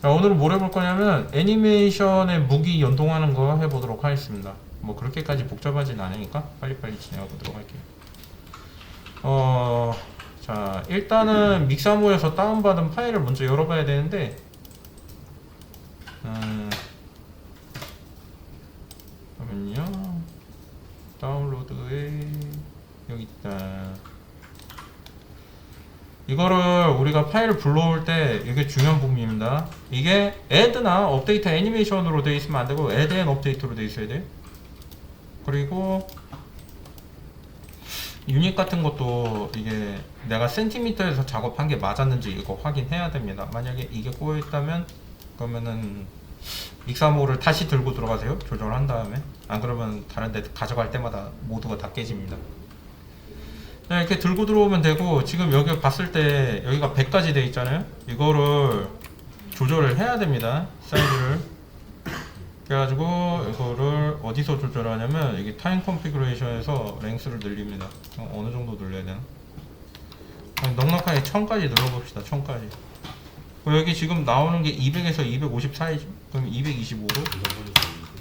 자, 오늘은 뭘 해볼 거냐면 애니메이션의 무기 연동하는 거 해보도록 하겠습니다. 뭐 그렇게까지 복잡하진 않으니까 빨리빨리 진행해 보도록 할게요. 어, 자 일단은 믹사모에서 다운받은 파일을 먼저 열어봐야 되는데, 음, 잠깐만요. 다운로드에 여기 있다. 이거를 우리가 파일을 불러올 때 이게 중요한 부분입니다. 이게 add나 업데이트 애니메이션으로 되어 있으면 안 되고 add and 업데이트로 되어 있어야 돼. 그리고 유닛 같은 것도 이게 내가 센티미터에서 작업한 게 맞았는지 이거 확인해야 됩니다. 만약에 이게 꼬여 있다면 그러면은 익사모를 다시 들고 들어가세요. 조절한 다음에 안 그러면 다른 데 가져갈 때마다 모두가 다 깨집니다. 네, 이렇게 들고 들어오면 되고 지금 여기 봤을 때 여기가 100까지 돼 있잖아요. 이거를 조절을 해야 됩니다. 사이즈를. 그래가지고 이거를 어디서 조절하냐면 여기 타임 컨피그레이션에서 랭스를 늘립니다. 어, 어느 정도 늘려야 되나? 그냥 넉넉하게 1000까지 눌러봅시다. 1000까지. 여기 지금 나오는 게 200에서 250 사이즈. 그럼 225로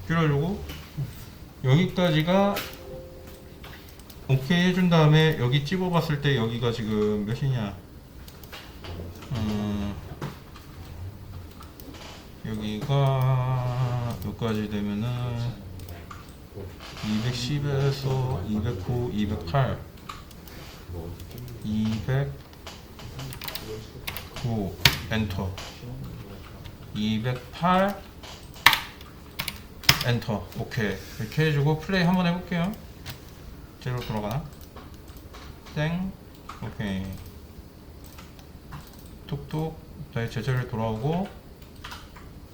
줄여주고 여기까지가 오케이 해준 다음에 여기 찍어봤을 때 여기가 지금 몇이냐? 음, 여기가 여기까지 되면은 210에서 209, 208 209 엔터. 208 엔터. 오케이. 이렇게 해주고 플레이 한번 해볼게요 제로 돌아가나? 땡. 오케이. 툭툭 다시 제자리로 돌아오고.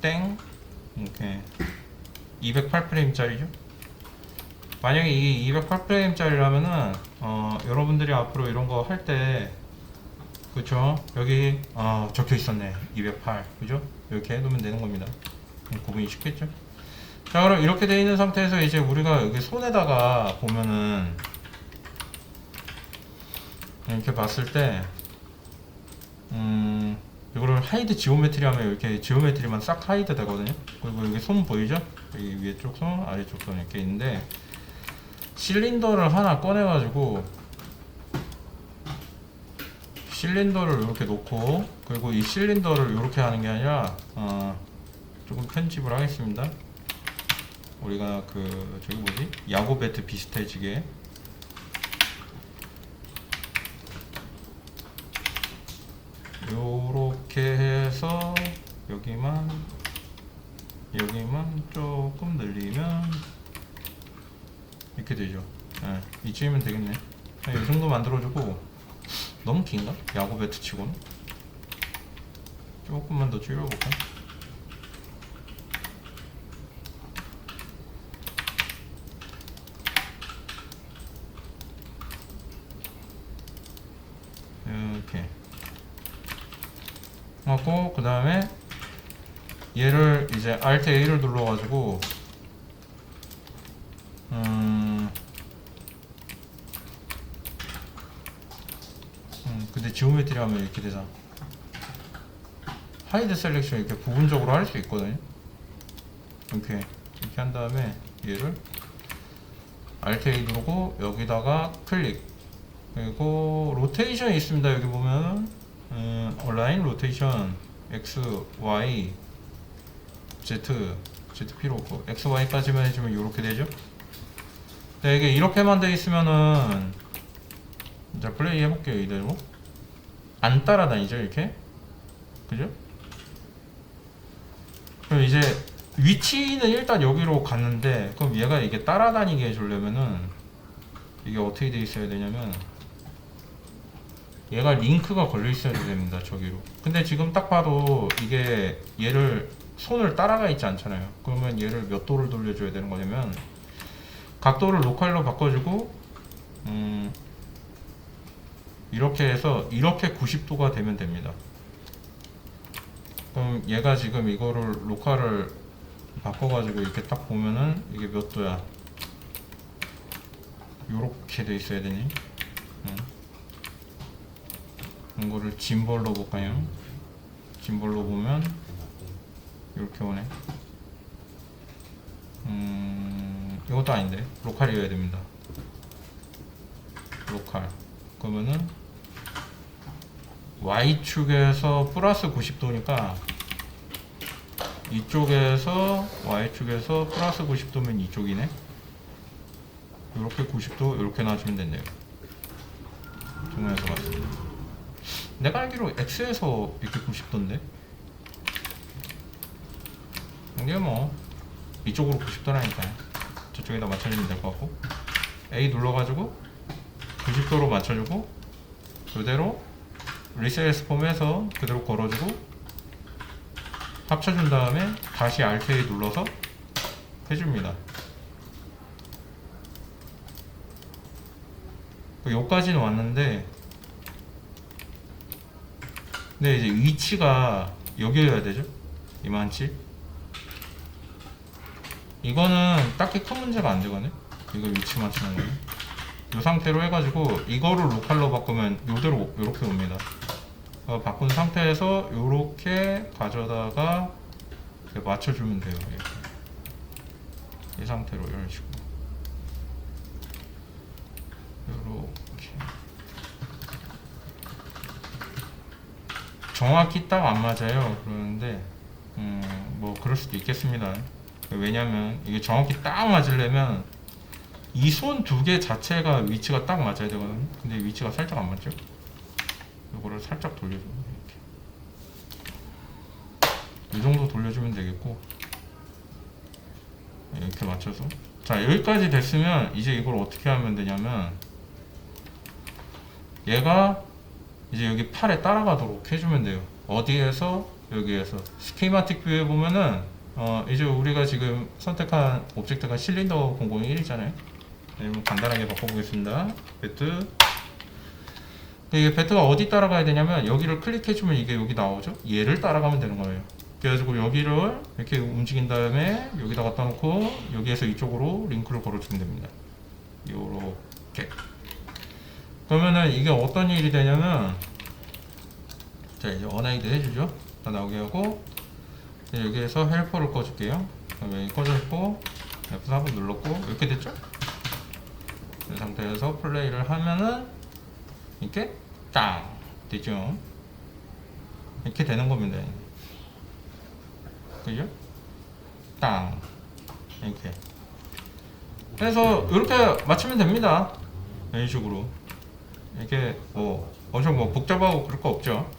땡. 오케이. 208프레임짜리죠? 만약에 이게 208프레임짜리라면은 어, 여러분들이 앞으로 이런 거 할 때 그쵸? 여기 어, 적혀 있었네. 208 그죠? 이렇게 해두면 되는 겁니다. 음, 구분이 쉽겠죠 자 그럼 이렇게 돼 있는 상태에서 이제 우리가 여기 손에다가 보면은 이렇게 봤을 때 음, 이거를 하이드 지오메트리 하면 이렇게 지오메트리만 싹 하이드 되거든요 그리고 여기 손 보이죠? 여기 위쪽 손 아래 쪽 손 이렇게 있는데 실린더를 하나 꺼내 가지고 실린더를 이렇게 놓고 그리고 이 실린더를 이렇게 하는 게 아니라 어, 조금 편집을 하겠습니다 우리가 그 저기 뭐지? 야구 배트 비슷해지게. 요렇게 해서 여기만 여기만 조금 늘리면 이렇게 되죠. 예, 이쯤이면 되겠네. 예, 이 정도 만들어주고. 너무 긴가? 야구 배트 치고는? 조금만 더 줄여볼까? 이렇게. 하고 그 다음에 얘를 이제 Alt A를 눌러가지고 음, 음 근데 지오메트리 하면 이렇게 되잖아. 하이드 셀렉션 이렇게 부분적으로 할 수 있거든요. 이렇게 이렇게 한 다음에 얘를 Alt A 누르고 여기다가 클릭 그리고 로테이션이 있습니다. 여기 보면 음, 온라인 로테이션 X, Y, Z, ZP로 없고 X, Y까지만 해주면 이렇게 되죠. 네, 이게 이렇게만 돼 있으면은 이제 플레이 해볼게요 이대로 안 따라다니죠 이렇게 그죠? 그럼 이제 위치는 일단 여기로 갔는데 그럼 얘가 이게 따라다니게 해주려면은 이게 어떻게 돼 있어야 되냐면 얘가 링크가 걸려 있어야 됩니다 저기로. 근데 지금 딱 봐도 이게 얘를 손을 따라가 있지 않잖아요. 그러면 얘를 몇 도를 돌려줘야 되는 거냐면 각도를 로컬로 바꿔주고 음 이렇게 해서 이렇게 90도가 되면 됩니다. 그럼 얘가 지금 이거를 로컬을 바꿔가지고 이렇게 딱 보면은 이게 몇 도야? 요렇게 돼 있어야 되니? 응. 이거를 짐벌로 볼까요? 짐벌로 보면 이렇게 오네. 음, 이것도 아닌데. 로컬이어야 됩니다. 로컬. 그러면은 Y축에서 플러스 90도니까 이쪽에서 Y축에서 플러스 90도면 이쪽이네. 이렇게 90도 이렇게 놔주면 된대요. 봤을 때. 내가 알기로 X에서 이렇게 90도인데. 이게 뭐 이쪽으로 90도라니까 저쪽에다 맞춰주면 될 것 같고 A 눌러가지고 90도로 맞춰주고 그대로 리셋 폼에서 그대로 걸어주고 합쳐준 다음에 다시 Alt A 눌러서 해줍니다. 그 여기까지는 왔는데 근데 이제 위치가 여기여야 되죠? 이만치? 이거는 딱히 큰 문제가 안 되거든요 이거 위치 맞추는 거는 이 상태로 해가지고 이거를 로컬로 바꾸면 요대로 이렇게 옵니다. 어, 바꾼 상태에서 요렇게 가져다가 맞춰주면 돼요 이렇게. 이 상태로 이런 식으로. 요렇게 정확히 딱 안 맞아요. 그러는데 음, 뭐 그럴 수도 있겠습니다. 왜냐면 이게 정확히 딱 맞으려면 이 손 두 개 자체가 위치가 딱 맞아야 되거든요. 근데 위치가 살짝 안 맞죠? 이거를 살짝 돌려주면 이렇게. 이 정도 돌려주면 되겠고. 이렇게 맞춰서. 자 여기까지 됐으면 이제 이걸 어떻게 하면 되냐면 얘가 이제 여기 팔에 따라가도록 해주면 돼요. 어디에서? 여기에서. 스키마틱 뷰에 보면은 어 이제 우리가 지금 선택한 오브젝트가 실린더 001이잖아요. 그러면 간단하게 바꿔보겠습니다. 배트. 이게 배트가 어디 따라가야 되냐면 여기를 클릭해주면 이게 여기 나오죠? 얘를 따라가면 되는 거예요. 그래가지고 여기를 이렇게 움직인 다음에 여기다 갖다 놓고 여기에서 이쪽으로 링크를 걸어주면 됩니다. 요렇게 그러면은 이게 어떤 일이 되냐면 자 이제 어나이드 해주죠? 다 나오게 하고 여기에서 헬퍼를 꺼줄게요. 그러면 꺼졌고 F4번 눌렀고 이렇게 됐죠? 이 상태에서 플레이를 하면은 이렇게 딱 되죠? 이렇게 되는 겁니다. 그죠? 딱 이렇게. 그래서 이렇게 맞추면 됩니다. 이런 식으로 이렇게 뭐 엄청 뭐 복잡하고 그럴 거 없죠.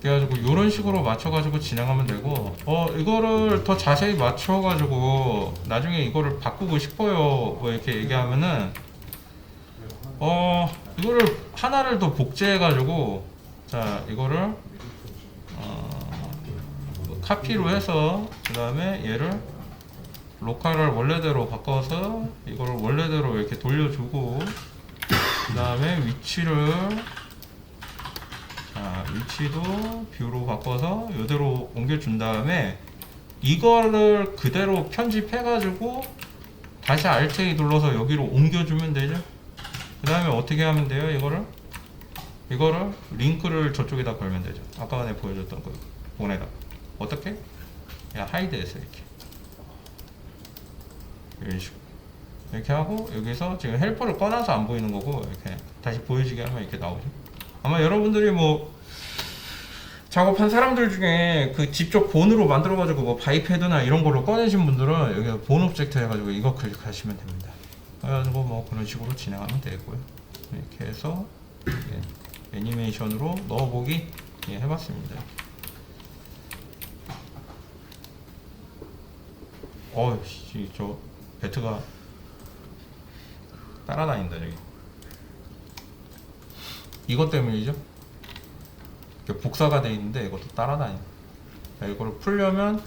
그래가지고 이런 식으로 맞춰가지고 진행하면 되고 어 이거를 더 자세히 맞춰가지고 나중에 이거를 바꾸고 싶어요. 뭐 이렇게 얘기하면은 어 이거를 하나를 더 복제해가지고 자 이거를 어, 카피로 해서 그 다음에 얘를 로컬을 원래대로 바꿔서 이거를 원래대로 이렇게 돌려주고 그 다음에 위치를 자 위치도 뷰로 바꿔서 이대로 옮겨준 다음에 이거를 그대로 편집해 가지고 다시 Alt 눌러서 여기로 옮겨주면 되죠? 그 다음에 어떻게 하면 돼요 이거를? 이거를 링크를 저쪽에다 걸면 되죠. 아까 전에 보여줬던 거 보내다. 어떻게? 야 하이드해서 이렇게. 이런 식으로 이렇게 하고 여기서 지금 헬퍼를 꺼놔서 안 보이는 거고 이렇게 다시 보여지게 하면 이렇게 나오죠 아마 여러분들이 뭐 작업한 사람들 중에 그 직접 본으로 만들어가지고 뭐 바이패드나 이런 걸로 꺼내신 분들은 여기 본 오브젝트 해가지고 이거 클릭하시면 됩니다. 그래가지고 뭐 그런 식으로 진행하면 되고요. 이렇게 해서 예, 애니메이션으로 넣어보기 예, 해봤습니다. 어이씨 저 배트가 따라다닌다 저기. 이것 때문이죠. 복사가 돼 있는데 이것도 따라다니. 자, 이거를 풀려면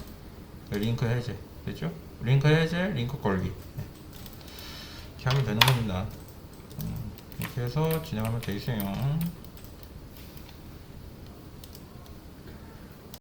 링크 해제 되죠? 링크 해제, 링크 걸기. 네. 이렇게 하면 되는 겁니다. 음, 이렇게 해서 진행하면 돼 있어요.